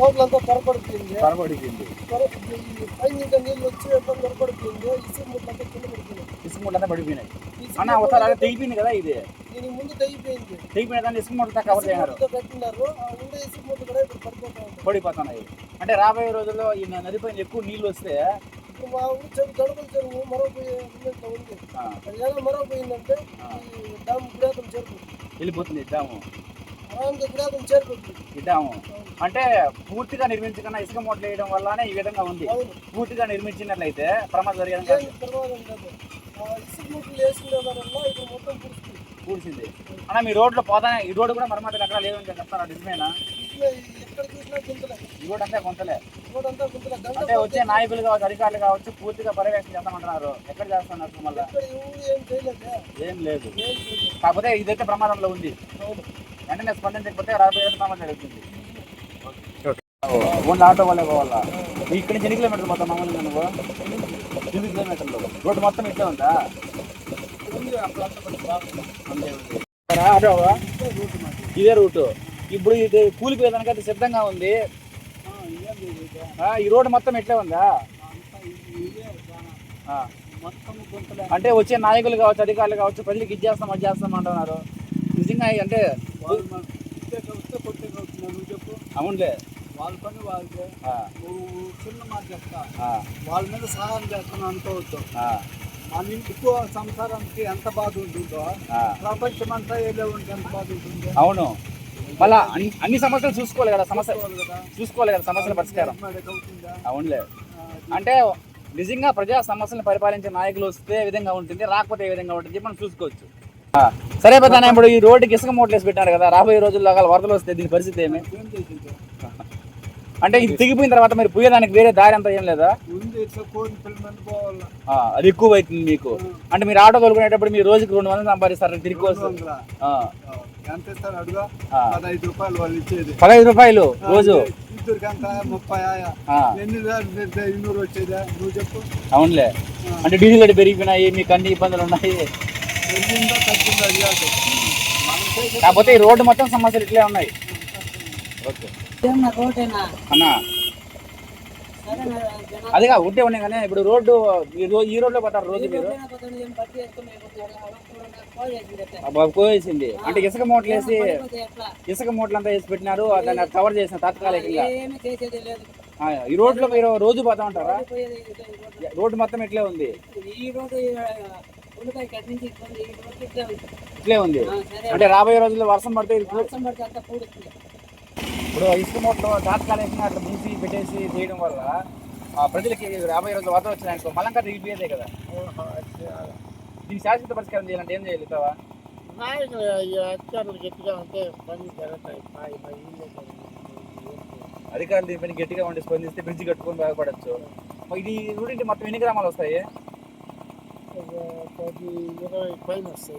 లోపలంతా పొరపడుతుంది త్వరపడిపోయింది. పైన ఇంకా నీళ్ళు వచ్చి పొరపడుతుంది ఇసుక ముట్లంతా కింద పడుతుంది ఇసుక మూటంతా పడిపోయినాయి. అన్న అలా తెగిపోయింది కదా ఇది. దీనికి ముందు తెగిపోయింది. తెగిపోయిన దాన్ని ఇసుక మూటతో కవర్ కట్టినారు. ఆ ఉండే ఇసుక మూట కూడా ఇప్పుడు పడిపోతా ఉంది పడిపోతున్నాయి. అంటే రాబోయే రోజుల్లో ఈ నది పైన ఎక్కువ నీళ్ళు వస్తే ఇప్పుడు మా ఊరు చెరువు గడపల చెరువు మరో పోయే ఉన్నట్లు ఉంది. ఆ, అది ఏదో మరో పోయిందంటే ఆ, ఈ డామ్ గుడాకం చేరుకుంటుంది వెళ్ళిపోతుంది ఇద్దాము ఆరాంగా గుడాకం చేరుకుంటుంది ఇద్దాము అంటే పూర్తిగా నిర్మించకుండా ఇసుక మూటలు వేయడం వల్లనే ఈ విధంగా ఉంది. పూర్తిగా నిర్మించినట్లయితే ప్రమాదం జరిగే ఏం ప్రమాదం లేదు. ఆ ఇసుక మూటలు వేసుకునే వల్ల ఇప్పుడు మొత్తం పుడుస్తుంది కూర్చింది అన్న మీ రోడ్లో పోతానే ఈ రోడ్డు కూడా మరమ్మతులు ఎక్కడ లేదని చెప్తారా నిజమేనా? ఈ రోడ్ అంతా కొంతలే అంటే వచ్చే నాయకులు కావచ్చు అధికారులు కావచ్చు పూర్తిగా పర్యవేక్షణ చేస్తామంటున్నారు. ఎక్కడ చేస్తున్నారు మళ్ళీ? ఏం లేదు. కాకపోతే ఇదైతే ప్రమాదంలో ఉంది. వెంటనే స్పందించకపోతే రాబోయే ప్రమాదం జరుగుతుంది. ఓన్లీ ఆటో వాళ్ళే పోవాలా? ఇక్కడ నుంచి ఎన్ని కిలోమీటర్లు మొత్తం మామూలుగా నువ్వు? ఎనిమిది కిలోమీటర్లు. రోడ్డు మొత్తం ఇట్లా ఉందా? ఆటోవా ఇదే రూటు. ఇప్పుడు ఇది కూలిపోయేదానికి అయితే సిద్ధంగా ఉంది. ఈ రోడ్డు మొత్తం ఇట్లే ఉందా? అంటే వచ్చే నాయకులు కావచ్చు అధికారులు కావచ్చు ప్రజలకు ఇది చేస్తాం అది చేస్తాం అంటున్నారు. నిజంగా అంటే అవునులే. వాళ్ళ. పని వాళ్ళకే నువ్వు చిన్న మాట చెప్తా. వాళ్ళ మీద సహాయం చేస్తున్నావు అనుకోవద్దు. ఆ, మన ఇంటికో సంసారానికి ఎంత బాధ ఉంటుందో. ప్రపంచం అంతా ఏదో ఉంటే ఎంత బాధ ఉంటుంది. అవును. మళ్ళా అన్ని- సమస్యలు చూసుకోవాలి కదా సమస్య. చూసుకోవాలి కదా. సమస్యల పరిష్కారం. అవునులే. అంటే నిజంగా ప్రజా సమస్యలను పరిపాలించే నాయకులు వస్తే ఏ విధంగా ఉంటుంది రాకపోతే ఏ విధంగా ఉంటుంది మనం చూసుకోవచ్చు. సరే పెద్ద ఇప్పుడు ఈ రోడ్డుకి ఇసుక మూటలు వేసి పెట్టారు కదా రాబోయే రోజుల్లో వరదలు వస్తే దీని పరిస్థితి ఏమి? అంటే ఇది తెగిపోయిన తర్వాత మీరు పోయేదానికి వేరే దారి అంతా ఏం లేదా? అది ఎక్కువ అవుతుంది మీకు అంటే మీరు ఆటో తోలుకునేటప్పుడు మీరు రోజుకి రెండు వందలు సంపాదిస్తారు తిరిగి. పదహైదు రూపాయలు రోజు? అవునులే. అంటే డీజిల్ రేటు పెరిగిపోయినాయి మీకు అన్ని ఇబ్బందులు ఉన్నాయి. కాకపోతే ఈ రోడ్డు మొత్తం సమస్యలు ఇట్లే ఉన్నాయి. ఓకే. అన్నా. అదిగా ఉంటే ఉన్నాయి కానీ ఇప్పుడు రోడ్డు ఈ రోడ్లో పోతారు రోజు మీరు. రోడ్డైనా పోతుంది, ఏం పట్టి వేసుకొని అయిపోతారు. అలా చూడండి, పోయి వేసింది అట్లా. అబ్బా, కోసేసింది అంటే ఇసుక మూటలు వేసి? ఇసుక మూటలు అంతా వేసి పెట్టినారు దాన్ని కవర్ చేసిన తాత్కాలికంగా. ఈ రోడ్లో మీరు రోజు పోతా ఉంటారా? రోడ్డు. మొత్తం ఇట్లే ఉంది. ఇట్లా ఉంది, అంటే రాబోయే రోజుల్లో వర్షం పడితే ఇది పూ- వర్షం పడితే అంతా పూడుతుంది. ఇప్పుడు ఇసుక మూటలు తాత్కాలికంగా అట్లా మూసి పెట్టేసి చేయడం వల్ల ఆ, ప్రజలకి రాబోయే రోజులు వరద వచ్చినాయనుకో మలంకా తిరిగిపోయేదే కదా. దీనికి శాశ్వత పరిష్కారం చేయాలంటే ఏం చేయాలి ఇస్తావా నాయకులు ఈ అధికారులు గట్టిగా ఉంటే పని జరుగుతాయి. అధికారులు దీనిపైన గట్టిగా ఉండి స్పందిస్తే బ్రిడ్జ్ కట్టుకొని బాగుపడచ్చు. ఇది రూట్ మొత్తం ఎన్ని గ్రామాలు వస్తాయి?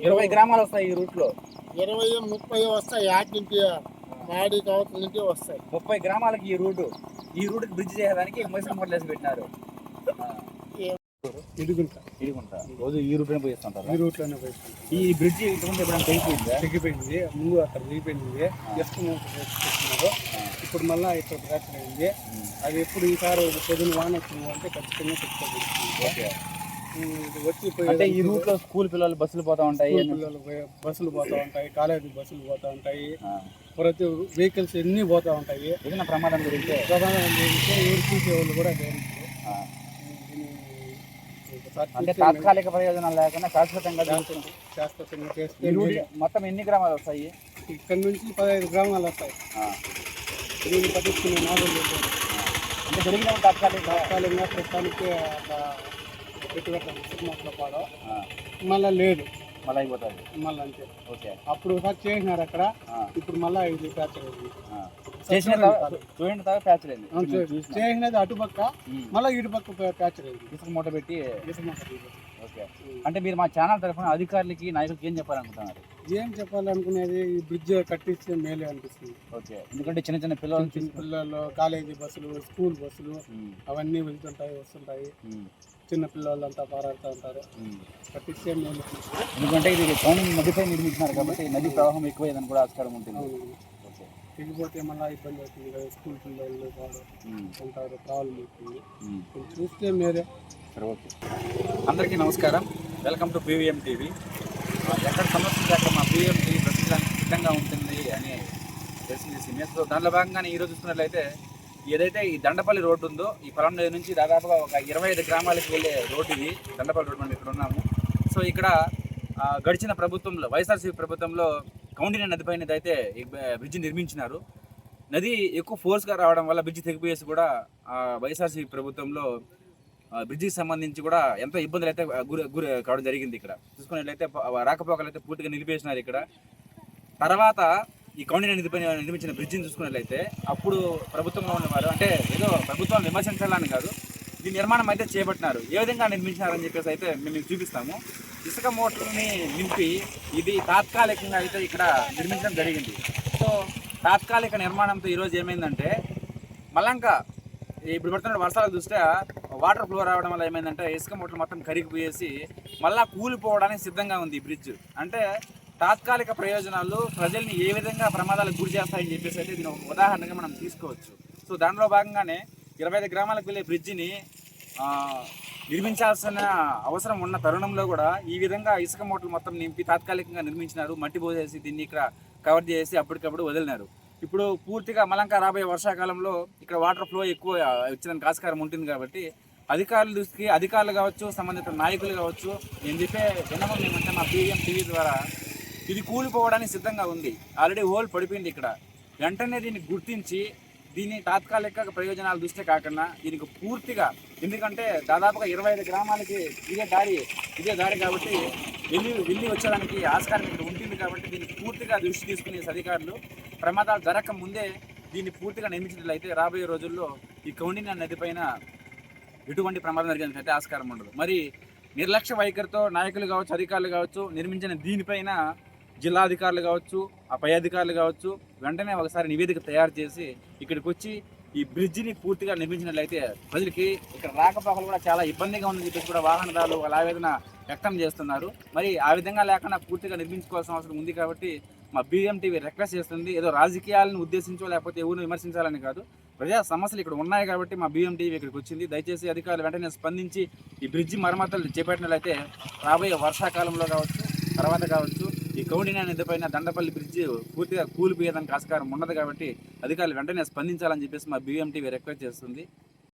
ఇరవై పైన గ్రామాలు వస్తాయి ఈ రూట్లో ఇరవై ముప్పై వస్తాయి యాటి నుంచి మాడి కవతల వస్తాయి. ముప్పై గ్రామాలకి ఈ రూట్ ఈ రూట్ బ్రిడ్జ్ చేయడానికి మైసూర్ మోడల్ వేసి పెట్టినారు. ఇరుగుంట ఇదిగుంటా రోజు ఈ రూట్ పోయి ఇస్తుంటారు ఈ రూట్లోనే పోయిస్తుంది ఈ బ్రిడ్జ్ ఇంతకుముందు ఎప్పుడైనా తెగిపోయిందా? తెగిపోయింది. ముందు అక్కడ దిగిపోయింది. ఎస్ట్ వేసుకుంటున్నారు ఇప్పుడు మళ్ళీ ఇక్కడ ఫ్రాక్చర్ అయింది. అది ఎప్పుడు ఈసారి పొద్దున వాన వచ్చింది అంటే ఖచ్చితంగా వచ్చి అంటే ఈ రూట్లో స్కూల్ పిల్లలు బస్సులు పోతా ఉంటాయి బస్సులు పోతా ఉంటాయి కాలేజీ బస్సులు పోతా ఉంటాయి. ఆ, ప్రతి వెహికల్స్ ఎన్ని పోతా ఉంటాయి? ఏదైనా ప్రమాదం జరిగితే? ప్రధానంగా ఏంటంటే ఎవరు చూసే వాళ్ళు కూడా అంటే తాత్కాలిక ప్రయోజనాలు లేకుండా శాశ్వతంగా శాస్త్రజ్ఞ ఈ చేస్తే మొత్తం ఎన్ని గ్రామాలు వస్తాయి? ఇక్కడ నుంచి పదహైదు గ్రామాలు వస్తాయి. దీన్ని పట్టించుకునే లేదు. అంటే జరిగిన తాత్కాలిక తాత్కాలికంగా ప్రస్తుతానికి పెట్టుబడి మళ్ళీ లేదు. మళ్ళీ అయిపోతుంది. మళ్ళీ అంతే. ఓకే. అప్పుడు ఒకసారి చేసినారు అక్కడ. ఇప్పుడు మళ్ళీ ఇది ఫ్రాక్చర్ అయింది. చేసిన చూడండి తర్వాత ప్యాచ్ అయింది. చేసినది అటుపక్క. మళ్ళీ ఇటుపక్క ఫ్రాక్చర్ అయింది. ఇసుక మూట పెట్టి ఇసుక ఓకే. అంటే మీరు మా ఛానల్ తరఫున అధికారులకి నాయకులకి ఏం చెప్పాలనుకుంటున్నారు? ఏం చెప్పాలనుకునేది ఈ బ్రిడ్జ్ కట్టిస్తే మేలే అనిపిస్తుంది. ఓకే. ఎందుకంటే చిన్న చిన్న పిల్లలు చిన్న పిల్లలు కాలేజీ బస్సులు స్కూల్ బస్సులు అవన్నీ వెళ్తుంటాయి వస్తుంటాయి. చిన్న పిల్లలు అంతా పారాడుతూ ఉంటారు. మేలు ఎందుకంటే ఇది టౌన్ నదిపై నిర్మించినారు కాబట్టి నది ప్రవాహం ఎక్కువయ్యేదని కూడా ఆస్కారం ఉంటుంది. తెగిపోతే మళ్ళీ ఇబ్బంది అవుతుంది కదా స్కూల్ పిల్లలు ఉమ్, ఉంటారు ప్రాబ్లం అవుతుంది. చూస్తే మీరే. ఓకే. అందరికీ నమస్కారం. Welcome to PVM TV. ఎక్కడ సమస్య అక్కడ మా పీవీఎం టీవీ ప్రశ్నించడానికి సిద్ధంగా ఉంటుంది అని తెలిసింది. మేము సో దాంట్లో భాగంగానే ఈరోజు చూసుకున్నట్లయితే ఏదైతే ఈ దండపల్లి రోడ్డు ఉందో ఈ పొలం నుంచి దాదాపుగా ఒక ఇరవై ఐదు గ్రామాలకు వెళ్ళే రోడ్డు ఇది దండపల్లి రోడ్డు మనం ఇక్కడ ఉన్నాము. సో ఇక్కడ గడిచిన ప్రభుత్వంలో వైఎస్ఆర్సీపీ ప్రభుత్వంలో కౌండిన నదిపైన అయితే ఈ బ్రిడ్జ్ నిర్మించినారు. నది ఎక్కువ ఫోర్స్గా రావడం వల్ల బ్రిడ్జ్ తెగిపోయేసి కూడా వైఎస్ఆర్సీపీ ప్రభుత్వంలో బ్రిడ్జికి సంబంధించి కూడా ఎంతో ఇబ్బందులు అయితే గురి గురి కావడం జరిగింది ఇక్కడ. చూసుకున్నట్లయితే రాకపోకలు అయితే పూర్తిగా నిలిపేసినారు ఇక్కడ. తర్వాత ఈ కౌండిని నిధిపై నిర్మించిన బ్రిడ్జిని చూసుకున్నట్లయితే అప్పుడు ప్రభుత్వంలో ఉన్నవారు అంటే ఏదో ప్రభుత్వం విమర్శించాలని కాదు ఈ నిర్మాణం అయితే చేపట్టినారు. ఏ విధంగా నిర్మించినారని చెప్పేసి అయితే మేము మీకు చూపిస్తాము. ఇసుక మోటార్ని నింపి ఇది తాత్కాలికంగా అయితే ఇక్కడ నిర్మించడం జరిగింది. సో తాత్కాలిక నిర్మాణంతో ఈరోజు ఏమైందంటే మలంక ఇప్పుడు పడుతున్న వర్షాలు చూస్తే వాటర్ ఫ్లో రావడం వల్ల ఏమైందంటే ఇసుక మూటలు మొత్తం కరిగిపోయేసి మళ్ళీ కూలిపోవడానికి సిద్ధంగా ఉంది ఈ బ్రిడ్జ్. అంటే తాత్కాలిక ప్రయోజనాలు ప్రజల్ని ఏ విధంగా ప్రమాదాలకు గురి చేస్తాయని చెప్పేసి అయితే దీని ఒక ఉదాహరణగా మనం తీసుకోవచ్చు. సో దానిలో భాగంగానే ఇరవై ఐదు గ్రామాలకు వెళ్ళే బ్రిడ్జిని నిర్మించాల్సిన అవసరం ఉన్న తరుణంలో కూడా ఈ విధంగా ఇసుక మూటలు మొత్తం నింపి తాత్కాలికంగా నిర్మించినారు. మట్టి పోసేసి దీన్ని ఇక్కడ కవర్ చేసి అప్పటికప్పుడు వదిలినారు. ఇప్పుడు పూర్తిగా మలంక రాబోయే వర్షాకాలంలో ఇక్కడ వాటర్ ఫ్లో ఎక్కువ వచ్చిన ఆస్కారం ఉంటుంది కాబట్టి అధికారుల దృష్టికి అధికారులు కావచ్చు సంబంధిత నాయకులు కావచ్చు నేను చెప్పే విన్నపం ఏమంటే మా పీఎం టీవీ ద్వారా ఇది కూలిపోవడానికి సిద్ధంగా ఉంది. ఆల్రెడీ హోల్ పడిపోయింది ఇక్కడ. వెంటనే దీన్ని గుర్తించి దీని తాత్కాలిక ప్రయోజనాల దృష్టి కాకుండా దీనికి పూర్తిగా ఎందుకంటే దాదాపుగా ఇరవై ఐదు గ్రామాలకి ఇదే దారి ఇదే దారి కాబట్టి వెళ్ళి వెళ్ళి వచ్చేదానికి ఆస్కారం ఇక్కడ ఉంటుంది కాబట్టి దీన్ని పూర్తిగా దృష్టి తీసుకునే అధికారులు ప్రమాదాలు జరగక ముందే దీన్ని పూర్తిగా నిర్మించినట్లయితే రాబోయే రోజుల్లో ఈ కౌండిన నది పైన ఎటువంటి ప్రమాదం జరిగేందుకు అయితే ఆస్కారం ఉండదు. మరి నిర్లక్ష్య వైఖరితో నాయకులు కావచ్చు అధికారులు కావచ్చు నిర్మించిన దీనిపైన జిల్లా అధికారులు కావచ్చు ఆ పై అధికారులు కావచ్చు వెంటనే ఒకసారి నివేదిక తయారు చేసి ఇక్కడికి వచ్చి ఈ బ్రిడ్జిని పూర్తిగా నిర్మించినట్లయితే ప్రజలకి ఇక్కడ రాకపోకలు కూడా చాలా ఇబ్బందిగా ఉందని చెప్పేసి కూడా వాహనదారులు వాళ్ళ ఆవేదన వ్యక్తం చేస్తున్నారు. మరి ఆ విధంగా లేకుండా పూర్తిగా నిర్మించుకోవాల్సిన అవసరం ఉంది కాబట్టి మా బీఎంటీవీ రిక్వెస్ట్ చేస్తుంది. ఏదో రాజకీయాలను ఉద్దేశించో లేకపోతే ఎవరిని విమర్శించాలని కాదు. ప్రజా సమస్యలు ఇక్కడ ఉన్నాయి కాబట్టి మా బీఎంటీవీ ఇక్కడికి వచ్చింది. దయచేసి అధికారులు వెంటనే స్పందించి ఈ బ్రిడ్జి మరమ్మతులు చేపట్టినట్లయితే రాబోయే వర్షాకాలంలో కావచ్చు తర్వాత కావచ్చు ఈ కౌండిన నదిపైన దండపల్లి బ్రిడ్జి పూర్తిగా కూలిపోయేదానికి ఆస్కారం ఉండదు కాబట్టి అధికారులు వెంటనే స్పందించాలని చెప్పేసి మా బీఎంటీవీ రిక్వెస్ట్ చేస్తుంది.